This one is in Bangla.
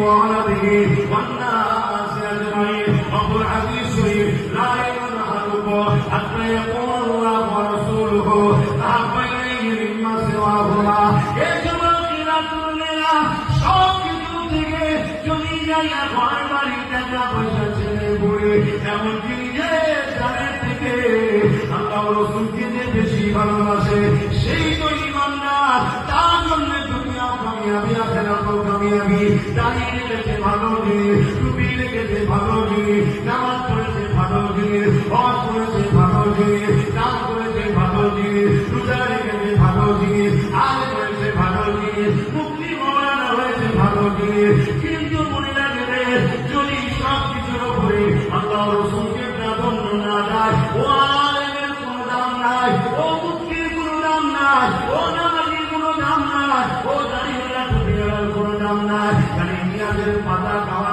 وولده والناس أجمعين رب العزيز الشريف لا يؤمن أحدكم حتى يقول الله ورسوله أحب إليه مما سواهما এজন্য কিরাতুল্লাহ সব কিছু থেকে যদি যাইয়া ঘর বাড়ি টাকা পয়সা ছেলে বলে এমনকি নিজের জানের থেকে আল্লাহ রসুলকে যে বেশি ভালোবাসে সেই কামিয়াবি আছে কামিয়াবি দাঁড়িয়ে রেখেছে ভালো জিনিস টুপি রেখেছে ভালো জিনিস নামাজ পড়েছে ভালো জিনিস হজ করেছে ভালো জিনিস নাম করেছে ভালো জিনিস রোজা রেখেছে ভালো জিনিস আজ করেছে ভালো জিনিস মুক্তি মৌলানা হয়েছে ভালো জিনিস কিন্তু মনে রাখবে, যদি সব কিছুর উপরে আল্লাহ রসুলকে দাম নাই ও দাঁড়িয়ে টুপিওয়ালার কোনো দাম নাই কারণ ইতিহাসের পাতা খাওয়া